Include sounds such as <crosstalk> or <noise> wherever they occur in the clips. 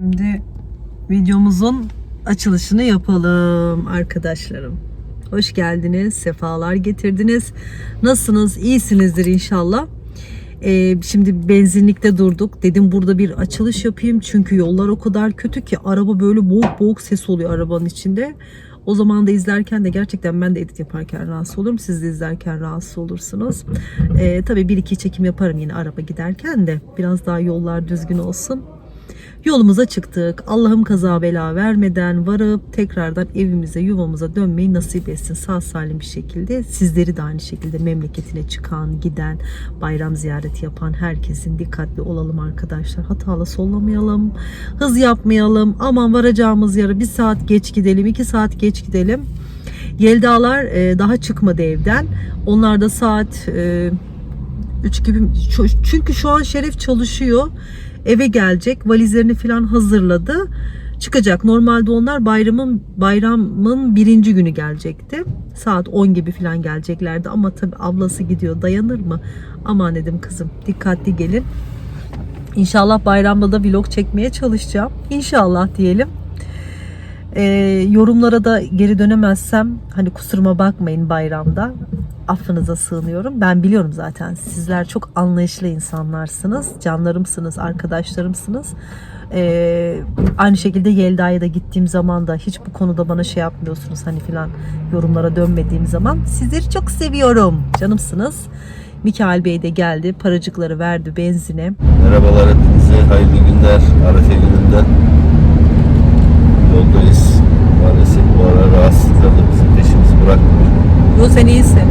Şimdi videomuzun açılışını yapalım arkadaşlarım. Hoş geldiniz, sefalar getirdiniz. Nasılsınız? İyisinizdir inşallah. Ee, şimdi benzinlikte durduk. Dedim burada bir açılış yapayım. Çünkü yollar o kadar kötü ki araba böyle boğuk boğuk ses oluyor arabanın içinde. O zaman da izlerken de gerçekten ben de edit yaparken rahatsız olurum. Siz de izlerken rahatsız olursunuz. Ee, tabii bir iki çekim yaparım yine araba giderken de. Biraz daha yollar düzgün olsun. Yolumuza çıktık. Allah'ım kaza bela vermeden varıp tekrardan evimize yuvamıza dönmeyi nasip etsin. Sağ salim bir şekilde. Sizleri de aynı şekilde memleketine çıkan, giden, bayram ziyareti yapan herkesin dikkatli olalım arkadaşlar. Hatalı sollamayalım. Hız yapmayalım. Aman varacağımız yere bir saat geç gidelim, iki saat geç gidelim. Yelda'lar e, daha çıkmadı evden. Onlar da saat e, 3 gibi çünkü şu an Şeref çalışıyor. Eve gelecek. Valizlerini falan hazırladı. Çıkacak. Normalde onlar bayramın bayramın birinci günü gelecekti. Saat 10 gibi falan geleceklerdi ama tabii ablası gidiyor. Dayanır mı? Aman dedim kızım. Dikkatli gelin. İnşallah bayramda da vlog çekmeye çalışacağım. İnşallah diyelim. Ee, yorumlara da geri dönemezsem hani kusuruma bakmayın bayramda. Affınıza sığınıyorum. Ben biliyorum zaten sizler çok anlayışlı insanlarsınız. Canlarımsınız, arkadaşlarımsınız. Ee, aynı şekilde Yelda'ya da gittiğim zaman da hiç bu konuda bana şey yapmıyorsunuz hani filan yorumlara dönmediğim zaman. Sizleri çok seviyorum. Canımsınız. Mikail Bey de geldi. Paracıkları verdi benzine. Merhabalar hepinize, hayırlı günler, Arefe gününden yoldayız. Maalesef bu ara rahatsızlıklar da bizim peşimizi bırakmıyor. Yo sen iyisin.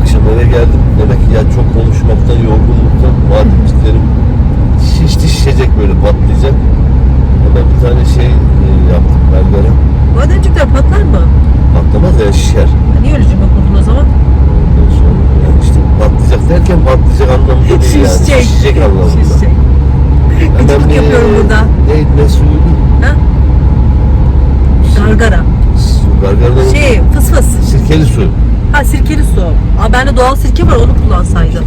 Akşam eve geldim, demek ki ya çok konuşmaktan, yorgunluktan bademciklerim şişti şişecek böyle patlayacak. Ama bir tane şey e, yaptım berberim. Bademcikler patlar mı? Patlamaz ya şişer. Niye öyle cümle kurdun o zaman? Ondan sonra yani işte patlayacak derken patlayacak anlamında değil yani. Şişecek. Şişecek anlamında. Şişecek. Hemen Gıcıklık bir- yapıyorum burada. Ne, ne suyu? Ha? Gargara. Gargaradan Şey fıs fıs. Sirkeli su. Ha sirkeli su. Aa bende doğal sirke var onu kullansaydım.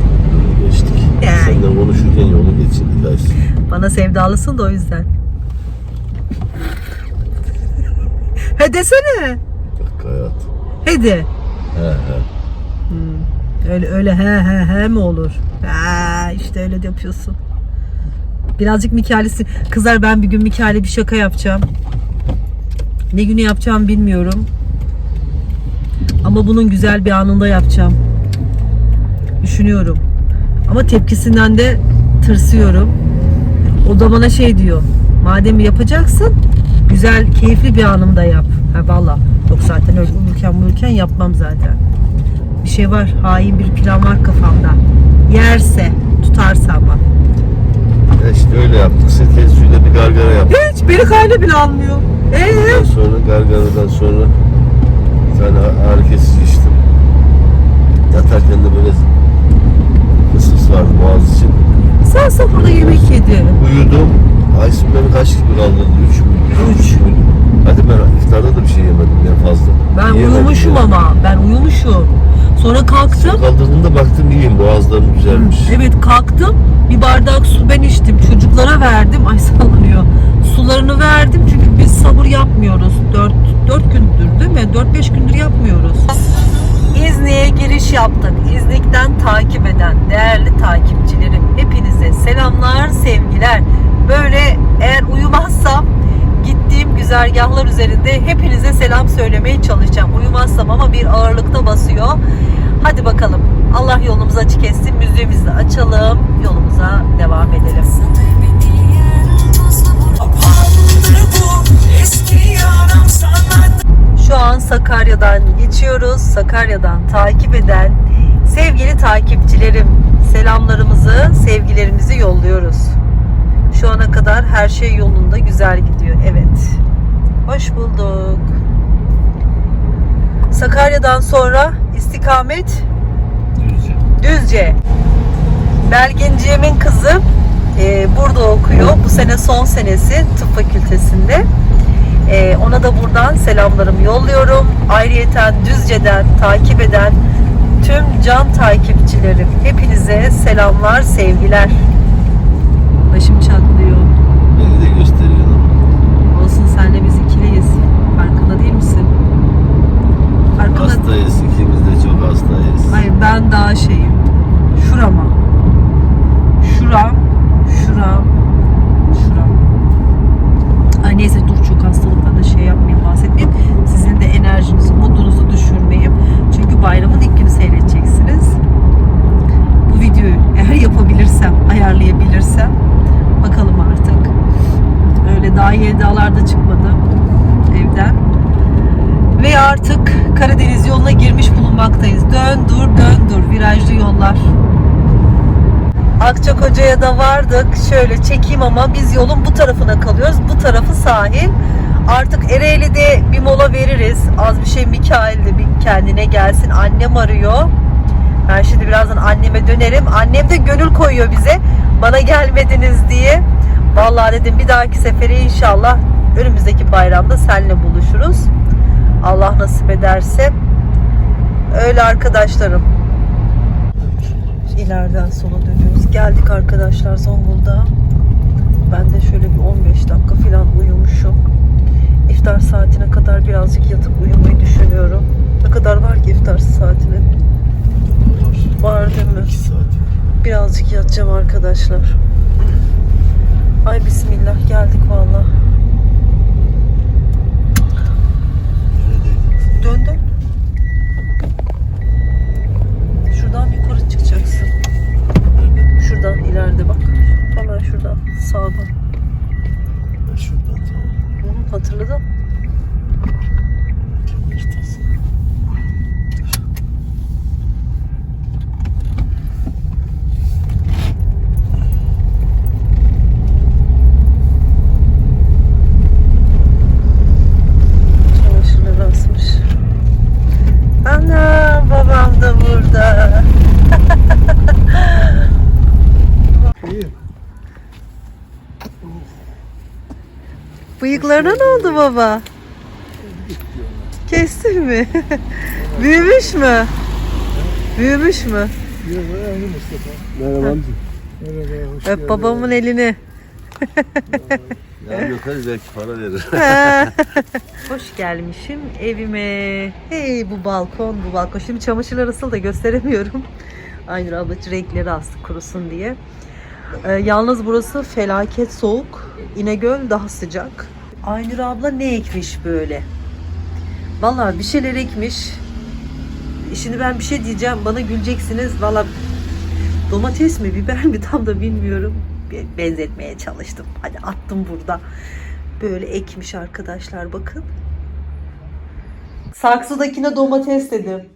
Geçtik. Yani. Senden konuşurken yolu geçirdik Ayşe. Bana sevdalısın da o yüzden. He desene. Bak hayat. Hadi. He he. Öyle öyle he he he mi olur? Ha işte öyle de yapıyorsun. Birazcık Mikail'si kızlar ben bir gün Mikail'e bir şaka yapacağım. Ne günü yapacağım bilmiyorum. Ama bunun güzel bir anında yapacağım. Düşünüyorum. Ama tepkisinden de tırsıyorum. O da bana şey diyor. Madem yapacaksın güzel keyifli bir anımda yap. Ha valla. Yok zaten öyle uyurken uyurken yapmam zaten. Bir şey var. Hain bir plan var kafamda. Yerse tutarsa ama. Ya işte öyle yaptık. Sirkeli suyla bir gargara yaptık. Hiç beni kayna bile almıyor. Ee? Ondan sonra gargaradan sonra bir tane kesici içtim. Yatarken de böyle fısıs vardı boğaz için. Sen sofrada yemek yedin. Uyudum. Aysun beni kaç gibi kaldırdı? Üç mü? Üç? Hadi ben iftarda da bir şey yemedim ya fazla. Ben Yiyemedim uyumuşum ya. ama. Ben uyumuşum. Sonra kalktım. Kaldırdığımda baktım iyiyim boğazlarım düzelmiş. Evet kalktım. Bir bardak su ben içtim. Çocuklara verdim. Ay <laughs> sallanıyor. Sularını verdim çünkü biz sabır yapmıyoruz. 4, 4 gündür değil mi? 4-5 gündür yapmıyoruz. İznik'e giriş yaptık. İznik'ten takip eden değerli takipçilerim hepinize selamlar, sevgiler. Böyle eğer uyumazsam gittiğim güzergahlar üzerinde hepinize selam söylemeye çalışacağım. Uyumazsam ama bir ağırlıkta basıyor. Hadi bakalım. Allah yolumuzu açık etsin. Müziğimizi açalım. Yolumuza devam edelim. Şu an Sakarya'dan geçiyoruz. Sakarya'dan takip eden sevgili takipçilerim selamlarımızı, sevgilerimizi yolluyoruz. Şu ana kadar her şey yolunda güzel gidiyor. Evet. Hoş bulduk. Sakarya'dan sonra istikamet Düzce. Düzce. Belgenciğimin kızı e, burada okuyor. Bu sene son senesi tıp fakültesinde. E, ona da buradan selamlarımı yolluyorum. Ayrıyeten Düzce'den takip eden tüm can takipçilerim. Hepinize selamlar, sevgiler. Başım çatlıyor. Beni de hastayız. İkimiz de çok hastayız. Hayır ben daha şeyim. Şurama. Şuram. Şuram. Şuram. Ay neyse dur çok hastalıktan da şey yapmayayım bahsetmeyeyim. Sizin de enerjinizi, modunuzu düşürmeyeyim. Çünkü bayramın ilk günü seyredeceksiniz. Bu videoyu eğer yapabilirsem, ayarlayabilirsem bakalım artık. Öyle daha iyi dağlarda çıkmadım evden. Ve artık Karadeniz yoluna girmiş bulunmaktayız. Dön dur dön dur virajlı yollar. Akçakoca'ya da vardık. Şöyle çekeyim ama biz yolun bu tarafına kalıyoruz. Bu tarafı sahil. Artık Ereğli'de bir mola veririz. Az bir şey Mikail de bir kendine gelsin. Annem arıyor. Ben şimdi birazdan anneme dönerim. Annem de gönül koyuyor bize. Bana gelmediniz diye. Vallahi dedim bir dahaki sefere inşallah önümüzdeki bayramda seninle buluşuruz. Nasip ederse. Öyle arkadaşlarım. İleriden sola dönüyoruz. Geldik arkadaşlar Zonguldak'a. Ben de şöyle bir 15 dakika falan uyumuşum. İftar saatine kadar birazcık yatıp uyumayı düşünüyorum. Ne kadar var ki iftar saatine? Var değil mi? Birazcık yatacağım arkadaşlar. Ay bismillah geldik valla. tonto? Bıyıklarına ne oldu baba? Kestin mi? <laughs> Büyümüş mü? Büyümüş mü? Merhaba amca. Merhaba, hoş Öp babamın elini. Ya yakarız belki para verir. <laughs> Hoş gelmişim evime. Hey bu balkon, bu balkon. Şimdi çamaşırlar asıl da gösteremiyorum. Aynur abla renkleri astı kurusun diye. Ee, yalnız burası felaket soğuk. İnegöl daha sıcak. Aynur abla ne ekmiş böyle? Vallahi bir şeyler ekmiş. Şimdi ben bir şey diyeceğim. Bana güleceksiniz. Vallahi domates mi, biber mi tam da bilmiyorum. Benzetmeye çalıştım. Hadi attım burada. Böyle ekmiş arkadaşlar bakın. Saksıdakine domates dedim.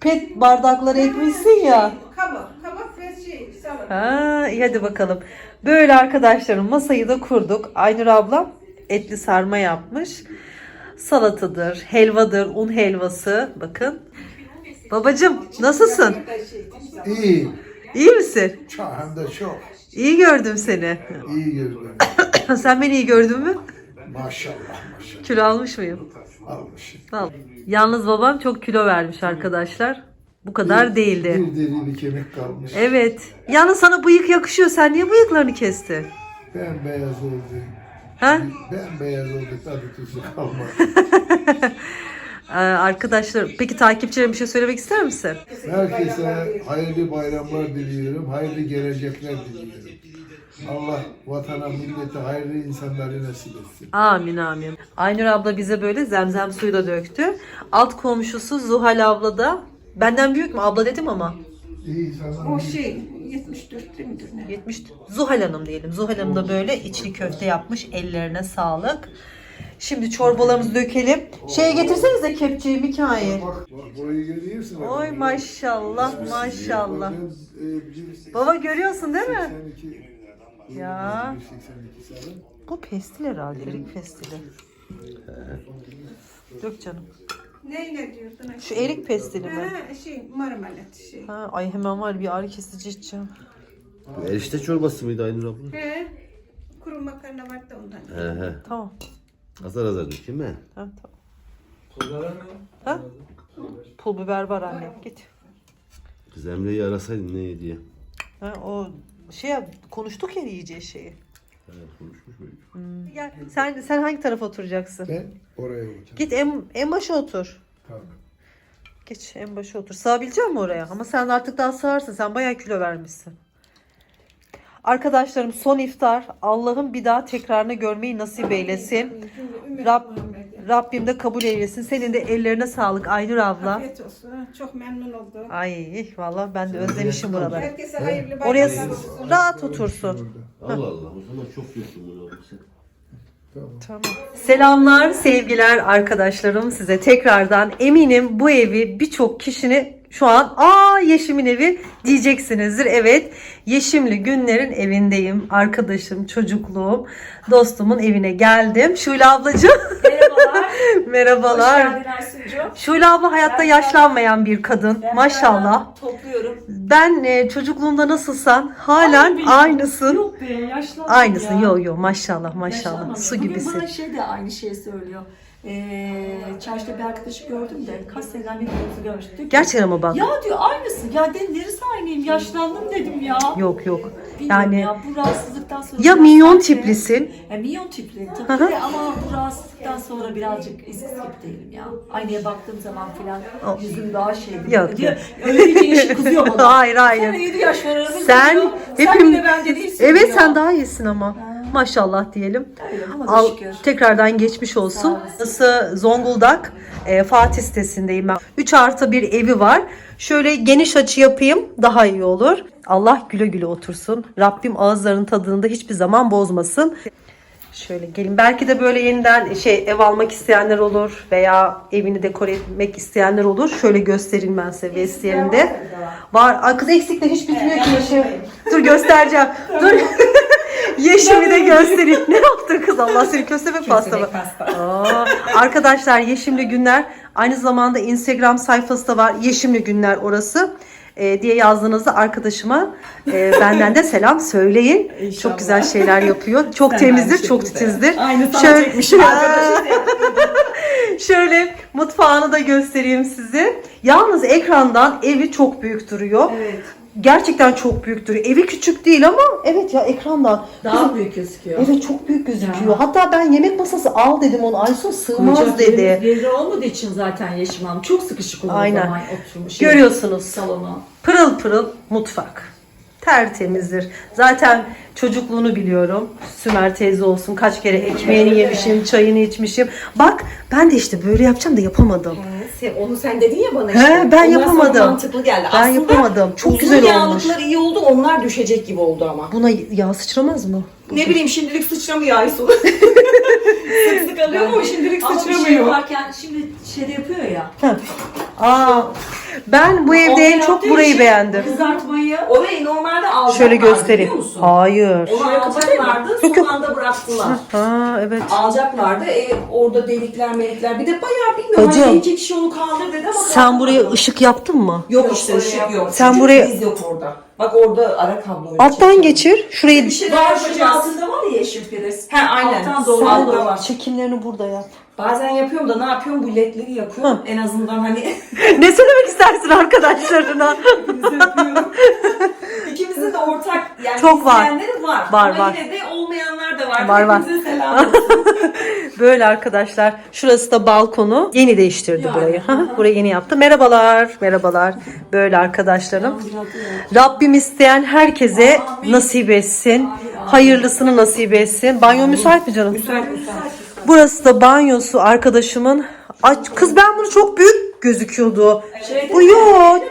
Pet bardakları ekmişsin ya. Kaba, kaba ve şey. Ha, iyi hadi bakalım. Böyle arkadaşlarım masayı da kurduk. Aynur ablam etli sarma yapmış. Salatadır, helvadır, un helvası. Bakın. Babacım nasılsın? İyi. İyi misin? Çok hem de çok. İyi gördüm seni. İyi gördüm. <coughs> Sen beni iyi gördün mü? Maşallah maşallah. Kilo almış mıyım? Almışım. Al. Yalnız babam çok kilo vermiş arkadaşlar. Bu kadar değildi. Bir deri bir kemik kalmış. Evet. Yalnız sana bıyık yakışıyor. Sen niye bıyıklarını kestin? Ben beyaz oldu. Ha? Ben beyaz oldu tadı tuzu kalmadı. <laughs> Ee, arkadaşlar peki takipçilerime bir şey söylemek ister misin? Herkese hayırlı bayramlar diliyorum. Hayırlı gelecekler diliyorum. Allah vatana, millete hayırlı insanları nasip etsin. Amin amin. Aynur abla bize böyle zemzem suyu da döktü. Alt komşusu Zuhal abla da benden büyük mü? Abla dedim ama. İyi. O şey 74 midir ne? 70 Zuhal Hanım diyelim. Zuhal Hanım da böyle içli köfte yapmış. Ellerine sağlık. Şimdi çorbalarımızı dökelim. Şeye getirseniz de kepçeyi Mikail. Bak, bak burayı görüyorsun. Oy maşallah maşallah. E, Baba görüyorsun değil mi? 82 Ya. 82 sanırım. Bu pestil herhalde. Erik pestili. Dök canım. Neyle diyorsun? Şu erik pestili mi? Ha, şey marmalat şey. Ha, ay hemen var bir ağrı kesici içeceğim. Bu erişte çorbası mıydı Aynur abla? He. Kuru makarna var da ondan. He he. Tamam. Azar azar dökeyim mi? Ha, tamam. Ha? Pul biber var annem. Git. Kız Emre'yi arasaydın ne diye. Ha, o şey yap- konuştuk ya yiyeceği şeyi. Evet, konuşmuş muyduk? Gel. Sen sen hangi tarafa oturacaksın? Ben oraya olacağım. Git en, en başa otur. Tamam. Geç en başa otur. Sığabilecek misin oraya? Ama sen artık daha sığarsın. Sen bayağı kilo vermişsin. Arkadaşlarım son iftar. Allah'ım bir daha tekrarını görmeyi nasip eylesin. Rab, Rabbim de kabul eylesin. Senin de ellerine sağlık Aynur abla. Afiyet olsun. Çok memnun oldum. Ay vallahi ben de özlemişim buraları. Herkese hayırlı Oraya bayramlar olsun. rahat otursun. Allah Allah. O zaman çok diyorsun bunu abi sen. Tamam. Selamlar, sevgiler arkadaşlarım size tekrardan. Eminim bu evi birçok kişinin şu an aa Yeşim'in evi diyeceksinizdir. Evet, Yeşimli Günler'in evindeyim. Arkadaşım, çocukluğum, dostumun evine geldim. Şule ablacığım. Merhabalar. <laughs> Merhabalar. Hoş geldin. Şule abla hayatta yaşlanmayan bir kadın. Ben Maşallah. Topluyorum. Ben e, çocukluğumda nasılsan halen Ay, aynısın. Yok be yaşlandım Aynısın. ya. Yo yo maşallah maşallah. Yaşlanmadım. Su Bugün gibisin. bana şey de aynı şeyi söylüyor. Ee, çarşıda bir arkadaşı gördüm de kaç seneden bir fotoğrafı görmüştüm. Diyor ki, Gerçekten ama bak. Ya diyor aynısın. Ya dedim neresi aynıyım? Yaşlandım dedim ya. Yok yok. Bilmiyorum Yani ya, bu rahatsızlıktan sonra ya minyon tiplisin. Ya minyon tipli tabii de ama bu rahatsızlıktan sonra birazcık eskisi gibi değilim ya. Aynaya baktığım zaman filan Oh. yüzüm daha şey. Yok, diyor. Öyle bir yeşil kızıyor bana. <laughs> Hayır, hayır. Sen 7 yaş var aramızda Sen diyor. Sen hepim bile bence değilsin Evet diyor. sen daha iyisin ama. Maşallah diyelim. Öyle Al, şükür. tekrardan geçmiş olsun. Burası Zonguldak e, Fatih sitesindeyim ben. 3 artı bir evi var. Şöyle geniş açı yapayım daha iyi olur. Allah güle güle otursun. Rabbim ağızların tadını da hiçbir zaman bozmasın. Şöyle gelin. Belki de böyle yeniden şey ev almak isteyenler olur veya evini dekore etmek isteyenler olur. Şöyle göstereyim ben size vestiyerinde. Var. Aa, kız eksikler hiç bitmiyor ki. Dur göstereceğim. <laughs> Dur. Yeşim'i de göstereyim. Ne yaptın kız Allah seni köstebek pasta mı? Aa, arkadaşlar Yeşimli Günler aynı zamanda Instagram sayfası da var. Yeşimli Günler orası. Ee, diye yazdığınızda arkadaşıma e, benden de selam söyleyin. Çok güzel şeyler yapıyor. <laughs> Çok temizdir, çok titizdir. Aynı sana Şöyle- çekmişim. <laughs> Şöyle mutfağını da göstereyim size. Yalnız ekrandan evi çok büyük duruyor. Evet. Gerçekten çok büyük duruyor. Evi küçük değil ama evet ya ekrandan. Daha büyük gözüküyor. Evet çok büyük gözüküyor. Hatta ben yemek masası al dedim onu. Aysun sığmaz Koyacak dedi. Yeri olmadığı için zaten Yeşim çok sıkışık olur Aynen. o zaman oturmuş. Görüyorsunuz. Salonu. Pırıl pırıl mutfak. Tertemizdir. Zaten çocukluğunu biliyorum. Sümer teyze olsun. Kaç kere ekmeğini yemişim, çayını içmişim. Bak ben de işte böyle yapacağım da yapamadım. Sen, onu sen dedin ya bana He, işte. ben sonra yapamadım. mantıklı geldi. Ben Aslında yapamadım. Çok uzun güzel olmuş. yağlıklar iyi oldu onlar düşecek gibi oldu ama. Buna yağ sıçramaz mı? Ne bileyim şimdilik sıçramıyor Aysu. <laughs> sık sık alıyor ama şimdilik Ama bir şey sıçramıyor. yaparken şimdi şeyde yapıyor ya. Aa, ben bu evde en çok burayı için beğendim. Kızartmayı Orayı normalde alacaklardı Şöyle göstereyim. musun? Hayır. Onu alacaklardı Yok, yok. son anda bıraktılar. Ha evet. Alacaklardı. E, orada delikler melikler. Bir de bayağı bilmiyorum. Bacım, Hani iki kişi onu kaldır dedi ama Sen buraya ışık yaptın mı? Yok işte ışık yok. Sen Çünkü buraya- priz yok orada. Bak orada ara kablo. Alttan geçir. Şurayı Bir şey Var daha altında var ya yeşil priz. He aynen. Alttan Altta var. çekimlerini burada yap. Bazen yapıyorum da ne yapıyorum bu ledleri yakıyorum. En azından hani <laughs> ne söylemek istersin arkadaşlarına? ikimizin de ortak yani Çok var. izleyenleri var. Var, Ama var. yine de olmayanlar da var. Var, var. Hepinize selam <laughs> olsun. Böyle arkadaşlar. Şurası da balkonu. Yeni değiştirdi Yani, burayı. burayı yeni yaptı. Merhabalar. Merhabalar. Böyle arkadaşlarım. Rabbim isteyen herkese Amin. nasip etsin. Hayırlısını nasip etsin. Banyo müsait mi canım? Burası da banyosu arkadaşımın. Ay, kız ben bunu çok büyük gözüküyordu. Şeyde Bu yok.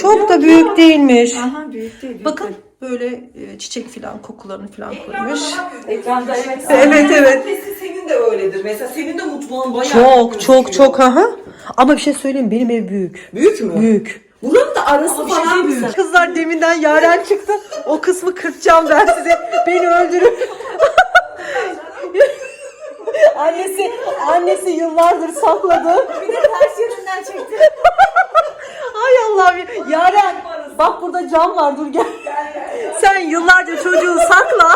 Çok da büyük değilmiş. Aha büyük değil. büyük Bakın değil. böyle e, çiçek falan kokularını falan koymuş. Ekranda evet. Evet evet. Senin de öyledir. Mesela senin de mutfağın bayağı Çok büyük çok çok aha. Ama bir şey söyleyeyim benim ev büyük. Büyük mü? Büyük. Buranın da arası Ama şey falan mi büyük. Kızlar deminden Yaren çıktı. O kısmı kırpacağım ben size. Beni öldürün. <laughs> annesi annesi yıllardır sakladı. Bir de ters yönünden çekti. <laughs> Ay Allah'ım. Yaren bak burada cam var dur gel. Sen yıllarca çocuğu sakla.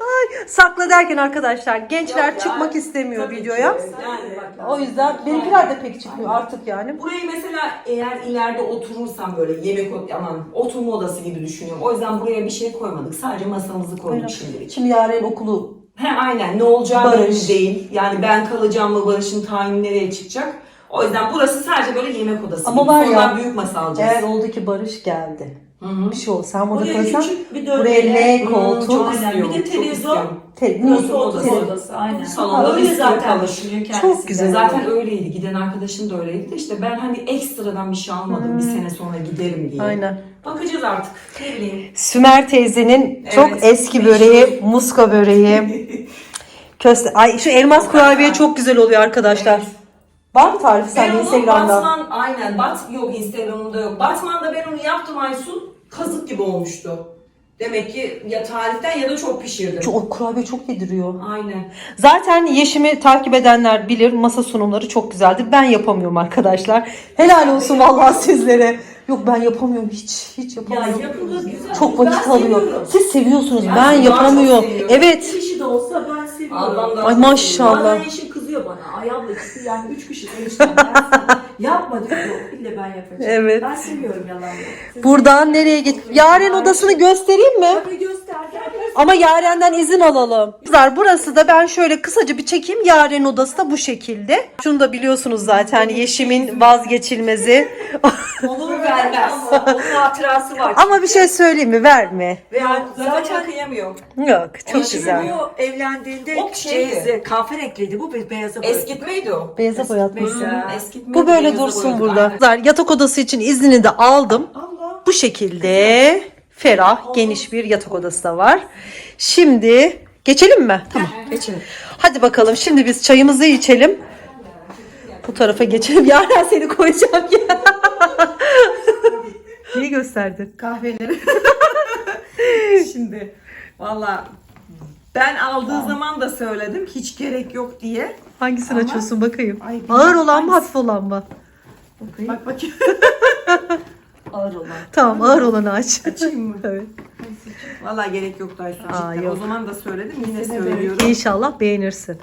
Ay, Sakla derken arkadaşlar gençler çıkmak istemiyor videoya. Yani O yüzden benimkiler de pek çıkmıyor artık yani. Burayı mesela eğer ileride oturursam böyle yemek o- aman oturma odası gibi düşünüyorum. O yüzden buraya bir şey koymadık. Sadece masamızı koyduk şimdilik. Şimdi yarın okulu He <laughs> aynen ne olacağı Barış. belli değil. Yani ben kalacağım mı Barış'ın tayini nereye çıkacak? O yüzden burası sadece böyle yemek odası Ama gibi. var ya, büyük masa alacağız. eğer oldu ki Barış geldi. Hı hı. Bir şey oldu. Sen burada Buraya küçük bir buraya L Hmm, koltuk. çok Aynen. istiyorum. Bir de çok televizyon. istiyorum. Te- Burası odası odası aynen. Salonda Öyle zaten düşünüyor kendisi. Çok güzel. Zaten öyleydi. Giden arkadaşım da öyleydi. de İşte ben hani ekstradan bir şey almadım. Bir sene sonra giderim diye. Aynen. Bakacağız artık. Ne bileyim. Sümer teyzenin Evet, çok eski meşhur. böreği, muska böreği. <laughs> Köste. Ay şu elmas kurabiye çok güzel oluyor arkadaşlar. Evet. Var mı tarifi onu Instagram'da? Batman aynen. Bat yok Instagram'da yok. Batman'da ben onu yaptım Aysun. Kazık gibi olmuştu. Demek ki ya tariften ya da çok pişirdim. Çok, kurabiye çok yediriyor. Aynen. Zaten Yeşim'i takip edenler bilir masa sunumları çok güzeldir. Ben yapamıyorum arkadaşlar. Helal olsun vallahi sizlere. Yok ben yapamıyorum hiç. Hiç Ya yapamıyorum. yapılır güzel. Çok Ben vakit alıyor. seviyorum. Siz seviyorsunuz. Ben Ben daha çok yapamıyorum. seviyorum. Evet. Bir kişi de olsa ben seviyorum. Allah'ım da Ay maşallah. Bazen eşim kızıyor bana. Ay abla ikisi yani üç kişi eniştem ben yapma diyor. Yok ille ben yapacağım. Evet. Ben seviyorum yalan yok. Siz- Buradan nereye git? Yaren odasını göstereyim mi? Tabii göster. Gel. Ama Yaren'den izin alalım. Kızlar burası da ben şöyle kısaca bir çekeyim. Yaren odası da bu şekilde. Şunu da biliyorsunuz zaten Yeşim'in vazgeçilmezi. Onu vermez. Onun hatırası var. Ama bir şey söyleyeyim mi? Verme. Veya Zaten kıyamıyor. Yok çok güzel. bu evlendiğinde O şeydi. şeydi, kahverengliydi bu bir beyaza boyadı. Eskitmeydi o. Beyaza boyatmışsın. Eskitmeydi. Bu böyle beyaza dursun burada. Kızlar yatak odası için iznini de aldım. Allah. Bu şekilde ferah, geniş bir yatak odası da var. Şimdi geçelim mi? Tamam. Geçelim. Hadi bakalım şimdi biz çayımızı içelim. Bu tarafa geçelim. Yaren seni koyacağım ya. Neyi gösterdin? kahveleri. <laughs> Şimdi valla ben aldığı zaman da söyledim hiç gerek yok diye. Hangisini Ama- açıyorsun bakayım. Ay, Ağır olan mı hangisi? hafif olan mı? Bak bakayım <laughs> Ağır olan. Tamam ağır olanı aç. açayım mı? <laughs> evet. Valla gerek yoktu Aysun. Aa, cidden. yok. O zaman da söyledim yine söylüyorum. İnşallah beğenirsin.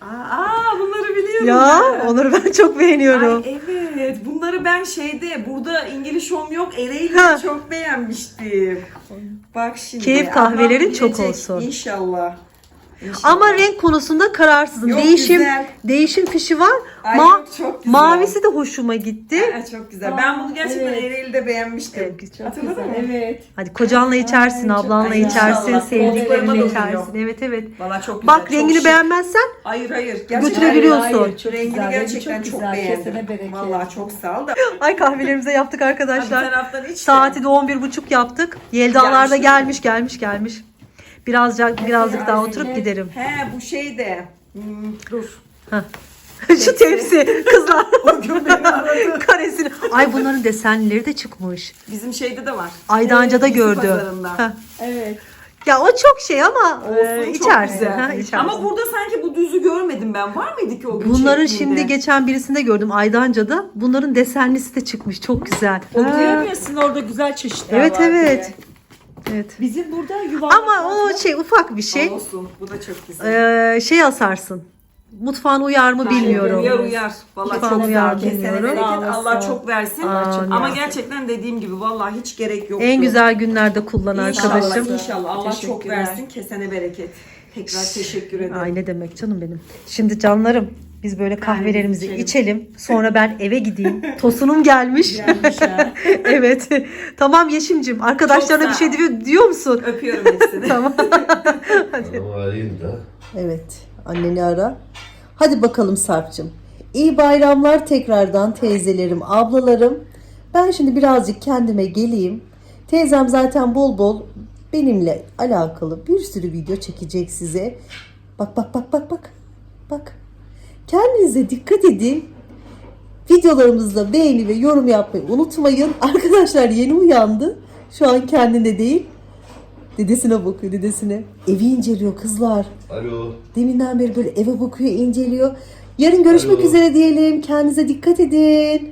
Aa, aa, bunları biliyorum. Ya ben. onları ben çok beğeniyorum. Ay evet bunları ben şeyde burada İngiliz Home yok Ha. Ereğli'de çok beğenmiştim. Bak şimdi. Keyif kahvelerin çok olsun. İnşallah. İnşallah. Ama renk konusunda kararsızım. Yok, değişim güzel. değişim fişi var. Ay, Ma- yok, çok güzel. mavisi de hoşuma gitti. Aa, çok güzel. Ben bunu gerçekten evet. Ereğli'de beğenmiştim. Evet, çok Hatırladın mı? Evet. Hadi kocanla içersin, Ay, çok ablanla içersin, sevdiklerinle içersin. Evet evet. Valla çok güzel. Bak çok rengini şık. beğenmezsen Hayır hayır. Gerçekten Götürebiliyorsun. Hayır, çok Rengini güzel. Gerçekten çok, güzel. beğendim. Valla çok sağ ol da. ay kahvelerimizi yaptık arkadaşlar. Saati de 11.30 yaptık. Yeldalar da gelmiş gelmiş gelmiş. Birazcık birazcık daha oturup giderim. He bu şey de. Hmm, dur. <laughs> Şu tepsi kızlar. <laughs> <laughs> Karesini. Ay bunların desenleri de çıkmış. Bizim şeyde de var. Aydanca'da gördüm. pazarında. Heh. Evet. Ya o çok şey ama Olsun, güzel. Ha. Ama burada sanki bu düzü görmedim ben. Var mıydı ki o gün Bunların çektiğinde? şimdi geçen birisinde gördüm Aydanca'da. Bunların desenlisi de çıkmış. Çok güzel. O orada güzel çeşitler Evet var evet. diye. Evet. Bizim burada yuvarlak Ama o şey ufak bir şey. Olsun. Bu da çok güzel. Ee, şey asarsın. Mutfağın uyar mı bilmiyorum. Uyar uyar. Valla Lütfen çok uyar, güzel. Kesene bilmiyorum. bereket. Sağ olasın. Allah çok versin. Amin. Ama gerçekten dediğim gibi vallahi hiç gerek yoktu. En güzel günlerde kullan İnşallah, arkadaşım. İnşallah. Allah çok Teşekkürler. versin. Kesene bereket. Tekrar teşekkür ederim. Ay ne demek canım benim. Şimdi canlarım biz böyle kahvelerimizi içelim. içelim. Sonra ben eve gideyim. <laughs> Tosunum gelmiş. Gelmiş ha. <laughs> evet. Tamam Yeşimcim. Arkadaşlarına bir şey diyor, diyor musun? Öpüyorum hepsini. <laughs> tamam. Arayayım da. Evet, anneni ara. Hadi bakalım Sarp'cığım. İyi bayramlar tekrardan teyzelerim, ablalarım. Ben şimdi birazcık kendime geleyim. Teyzem zaten bol bol benimle alakalı bir sürü video çekecek size. Bak bak bak bak bak. Bak. Kendinize dikkat edin. Videolarımızda beğeni ve yorum yapmayı unutmayın. <laughs> Arkadaşlar yeni uyandı. Şu an kendinde değil. Dedesine bakıyor dedesine. Evi inceliyor kızlar. Alo. Deminden beri böyle eve bakıyor, inceliyor. Yarın görüşmek Alo. üzere diyelim. Kendinize dikkat edin.